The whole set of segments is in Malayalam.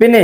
പിന്നെ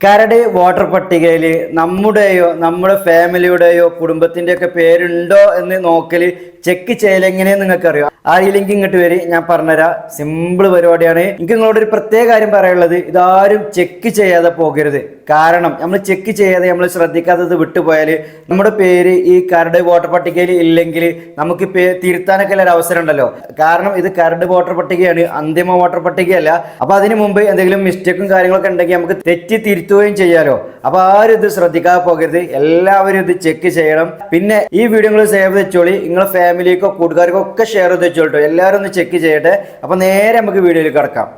കരട് വോട്ടർ പട്ടികയിൽ നമ്മുടെയോ നമ്മുടെ ഫാമിലിയുടെയോ കുടുംബത്തിന്റെയൊക്കെ പേരുണ്ടോ എന്ന് നോക്കൽ ചെക്ക് ചെയ്യലെങ്ങനെയെന്ന് നിങ്ങൾക്ക് അറിയാം ആ ഈ ലിങ്ക് ഇങ്ങോട്ട് വരി ഞാൻ പറഞ്ഞുതരാം. സിമ്പിൾ പരിപാടിയാണ്. എനിക്ക് നിങ്ങളോട് ഒരു പ്രത്യേക കാര്യം പറയാനുള്ളത്. ഇതാരും ചെക്ക് ചെയ്യാതെ പോകരുത്. കാരണം നമ്മൾ ചെക്ക് ചെയ്യാതെ നമ്മൾ ശ്രദ്ധിക്കാത്തത് വിട്ടുപോയാൽ നമ്മുടെ പേര് ഈ കരട് വോട്ടർ പട്ടികയിൽ ഇല്ലെങ്കിൽ നമുക്ക് പേ തിരുത്താനൊക്കെ ഒരു അവസരം ഉണ്ടല്ലോ കാരണം ഇത് കരട് വോട്ടർ പട്ടികയാണ് അന്തിമ വോട്ടർ പട്ടികയല്ല. അപ്പൊ അതിന് മുമ്പ് എന്തെങ്കിലും മിസ്റ്റേക്കും കാര്യങ്ങളൊക്കെ ഉണ്ടെങ്കിൽ നമുക്ക് തെറ്റി തിരുത്തുകയും ചെയ്യാലോ. അപ്പൊ ആരും ഇത് ശ്രദ്ധിക്കാതെ പോകരുത്. എല്ലാവരും ഇത് ചെക്ക് ചെയ്യണം. പിന്നെ ഈ വീഡിയോ നിങ്ങൾ സേവ് വെച്ചോളി നിങ്ങളെ ഫാമിലിക്കോ കൂട്ടുകാർക്കോ ഒക്കെ ഷെയർ ചെയ്ത് വെച്ചോളൂ എല്ലാവരും ഒന്ന് ചെക്ക് ചെയ്യട്ടെ. അപ്പൊ നേരെ നമുക്ക് വീഡിയോയിൽ കിടക്കാം.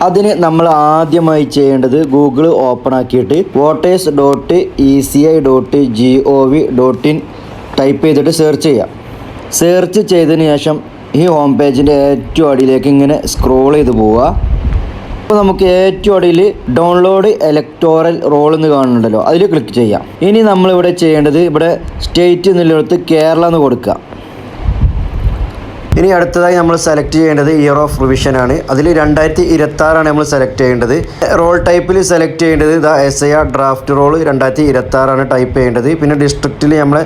അതിന് നമ്മൾ ആദ്യമായി ചെയ്യേണ്ടത് ഗൂഗിൾ ഓപ്പൺ ആക്കിയിട്ട് voters dot E C I dot G O V dot in type ചെയ്തിട്ട് സെർച്ച് ചെയ്യാം. സെർച്ച് ചെയ്തതിന് ശേഷം ഈ ഹോം പേജിന്റെ ഏറ്റവും അടിയിലേക്ക് ഇങ്ങനെ സ്ക്രോൾ ചെയ്ത് പോവുക. അപ്പോൾ നമുക്ക് ഏറ്റവും അടിയിൽ ഡൗൺലോഡ് ഇലക്ടോറൽ റോൾ എന്ന് കാണുന്നുണ്ടല്ലോ. അതിൽ ക്ലിക്ക് ചെയ്യാം. ഇനി നമ്മളിവിടെ ചെയ്യേണ്ടത് ഇവിടെ സ്റ്റേറ്റ് എന്നുള്ളിടത്ത് കേരള എന്ന് കൊടുക്കുക. ഇനി അടുത്തതായി നമ്മൾ സെലക്ട് ചെയ്യേണ്ടത് ഇയർ ഓഫ് റിവിഷൻ ആണ്. അതിൽ രണ്ടായിരത്തി ഇരുപത്തി ആറാണ് നമ്മൾ സെലക്ട് ചെയ്യേണ്ടത്. റോൾ ടൈപ്പിൽ സെലക്ട് ചെയ്യേണ്ടത് the S I R draft roll രണ്ടായിരത്തി ഇരുപത്തി ആറാണ് ടൈപ്പ് ചെയ്യേണ്ടത്. പിന്നെ ഡിസ്ട്രിക്റ്റിൽ നമ്മൾ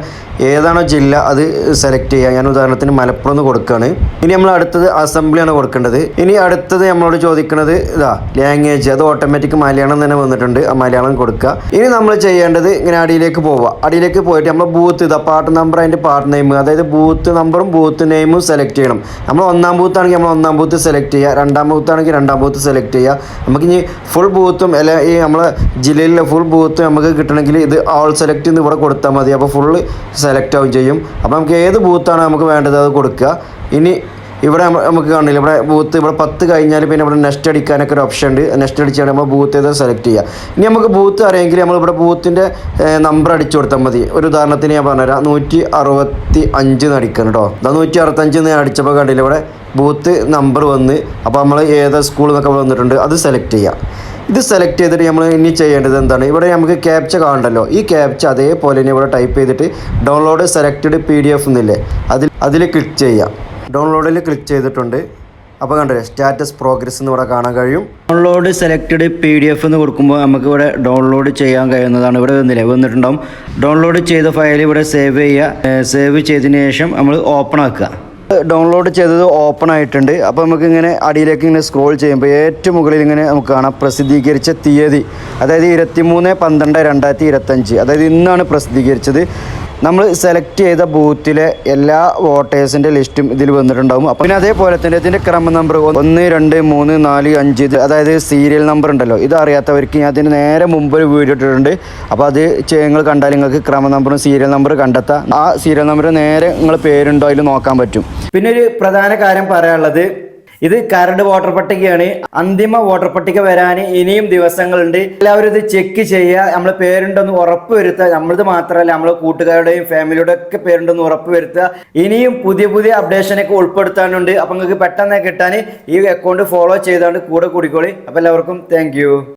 ഏതാണോ ജില്ല അത് സെലക്ട് ചെയ്യുക ഞാൻ ഉദാഹരണത്തിന് മലപ്പുറം എന്ന് കൊടുക്കുകയാണ് ഇനി നമ്മൾ അടുത്തത് അസംബ്ലിയാണ് കൊടുക്കേണ്ടത്. ഇനി അടുത്തത് നമ്മളോട് ചോദിക്കുന്നത് ഇതാ ലാംഗ്വേജ് അത് ഓട്ടോമാറ്റിക് മലയാളം തന്നെ വന്നിട്ടുണ്ട്. മലയാളം കൊടുക്കുക. ഇനി നമ്മൾ ചെയ്യേണ്ടത് ഇങ്ങനെ അടിയിലേക്ക് പോവുക. അടിയിലേക്ക് പോയിട്ട് നമ്മൾ ബൂത്ത് ഇതാ പാർട്ട് നമ്പർ അതിന്റെ പാർട്ട് നെയിം അതായത് ബൂത്ത് നമ്പറും ബൂത്ത് നെയിമും സെലക്ട് ചെയ്യണം. നമ്മൾ ഒന്നാം ബൂത്താണെങ്കിൽ നമ്മൾ ഒന്നാം ബൂത്ത് സെലക്ട് ചെയ്യുക. രണ്ടാം ബൂത്താണെങ്കിൽ രണ്ടാം ബൂത്ത് സെലക്ട് ചെയ്യുക. നമുക്ക് ഇനി ഫുൾ ബൂത്തും അല്ല ഈ നമ്മളെ ജില്ലയിലെ ഫുൾ ബൂത്തും നമുക്ക് കിട്ടണമെങ്കിൽ ഇത് ഓൾ സെലക്ട് എന്ന് ഇവിടെ കൊടുത്താൽ മതി. അപ്പോൾ ഫുള്ള് സെലക്ട് ആവും ചെയ്യും. അപ്പോൾ നമുക്ക് ഏത് ബൂത്താണ് നമുക്ക് വേണ്ടത് അത് കൊടുക്കുക. ഇനി ഇവിടെ നമുക്ക് കാണില്ല. ഇവിടെ ബൂത്ത് ഇവിടെ പത്ത് കഴിഞ്ഞാൽ പിന്നെ ഇവിടെ നെക്സ്റ്റ് അടിക്കാനൊക്കെ ഒരു ഓപ്ഷൻ ഉണ്ട്. നെക്സ്റ്റ് അടിച്ചാൽ നമ്മൾ ബൂത്ത് ഏത് സെലക്ട് ചെയ്യുക ഇനി നമുക്ക് ബൂത്ത് അറിയാമെങ്കിൽ നമ്മൾ ഇവിടെ ബൂത്തിന്റെ നമ്പർ അടിച്ചു കൊടുത്താൽ മതി. ഒരു ഉദാഹരണത്തിന് ഞാൻ പറഞ്ഞുതരാം. നൂറ്റി അറുപത്തി അഞ്ച് എന്ന് അടിക്കണം കേട്ടോ അതാ നൂറ്റി അറുപത്തഞ്ച് എന്ന് അടിച്ചപ്പോൾ കണ്ടില്ല ഇവിടെ ബൂത്ത് നമ്പർ വന്ന്. അപ്പോൾ നമ്മൾ ഏത് സ്കൂൾ എന്നൊക്കെ വന്നിട്ടുണ്ട് അത് സെലക്ട് ചെയ്യുക ഇത് സെലക്ട് ചെയ്തിട്ട് നമ്മൾ ഇനി ചെയ്യേണ്ടത് എന്താണ്? ഇവിടെ നമുക്ക് ക്യാപ്ച കാണണ്ടല്ലോ. ഈ ക്യാപ്ച അതേപോലെ തന്നെ ഇവിടെ ടൈപ്പ് ചെയ്തിട്ട് download selected P D F എന്നില്ലേ അതിൽ അതിൽ ക്ലിക്ക് ചെയ്യാം. ഡൗൺലോഡിൽ ക്ലിക്ക് ചെയ്തിട്ടുണ്ട്. അപ്പോൾ കണ്ടില്ലേ സ്റ്റാറ്റസ് പ്രോഗ്രസ് എന്ന് ഇവിടെ കാണാൻ കഴിയും. Download selected P D F എന്ന് കൊടുക്കുമ്പോൾ നമുക്ക് ഇവിടെ ഡൗൺലോഡ് ചെയ്യാൻ കഴിയുന്നതാണ് ഇവിടെ വന്നില്ലേ വന്നിട്ടുണ്ടാവും. ഡൗൺലോഡ് ചെയ്ത ഫയൽ ഇവിടെ സേവ് ചെയ്യുക. സേവ് ചെയ്തതിന് ശേഷം നമ്മൾ ഓപ്പൺ ആക്കുക. ഡൗൺലോഡ് ചെയ്തത് ഓപ്പൺ ആയിട്ടുണ്ട്. അപ്പോൾ നമുക്ക് ഇങ്ങനെ അടിയിലേക്ക് ഇങ്ങനെ സ്ക്രോൾ ചെയ്യുമ്പോൾ ഏറ്റവും മുകളിൽ ഇങ്ങനെ നമുക്ക് കാണാം പ്രസിദ്ധീകരിച്ച തീയതി. അതായത് ഇരുപത്തിമൂന്ന് പന്ത്രണ്ട് രണ്ടായിരത്തി ഇരുപത്തഞ്ച്. അതായത് ഇന്നാണ് പ്രസിദ്ധീകരിച്ചത്. നമ്മൾ സെലക്ട് ചെയ്ത ബൂത്തിലെ എല്ലാ വോട്ടേഴ്സിന്റെ ലിസ്റ്റും ഇതിൽ വന്നിട്ടുണ്ടാവും. അപ്പൊ പിന്നെ അതേപോലെ തന്നെ ഇതിന്റെ ക്രമ നമ്പർ ഒന്ന് രണ്ട് മൂന്ന് നാല് അഞ്ച് അതായത് സീരിയൽ നമ്പർ ഉണ്ടല്ലോ. ഇത് അറിയാത്തവർക്ക് ഞാൻ അതിന് നേരെ മുമ്പ് ഒരു വീഡിയോ ഇട്ടിട്ടുണ്ട്. അപ്പോൾ അത് നിങ്ങൾ കണ്ടാൽ നിങ്ങൾക്ക് ക്രമ നമ്പറും സീരിയൽ നമ്പർ കണ്ടെത്താം. ആ സീരിയൽ നമ്പർ നേരെ നിങ്ങൾ പേരുണ്ടോ അതിൽ നോക്കാൻ പറ്റും. പിന്നെ ഒരു പ്രധാന കാര്യം പറയാനുള്ളത് ഇത് കരട് വോട്ടർ പട്ടികയാണ്. അന്തിമ വോട്ടർ പട്ടിക വരാൻ ഇനിയും ദിവസങ്ങളുണ്ട്. എല്ലാവരും ഇത് ചെക്ക് ചെയ്യുക. നമ്മളെ പേരുണ്ടെന്ന് ഉറപ്പ് വരുത്തുക. നമ്മളത് മാത്രമല്ല നമ്മളെ കൂട്ടുകാരുടെയും ഫാമിലിയുടെ ഒക്കെ പേരുണ്ടെന്ന് ഉറപ്പ് വരുത്തുക. ഇനിയും പുതിയ പുതിയ അപ്ഡേഷനൊക്കെ ഉൾപ്പെടുത്താനുണ്ട്. അപ്പം നിങ്ങൾക്ക് പെട്ടെന്ന് കിട്ടാൻ ഈ അക്കൗണ്ട് ഫോളോ ചെയ്തുകൊണ്ട് കൂടെ കൂടിക്കോളി. അപ്പം എല്ലാവർക്കും താങ്ക്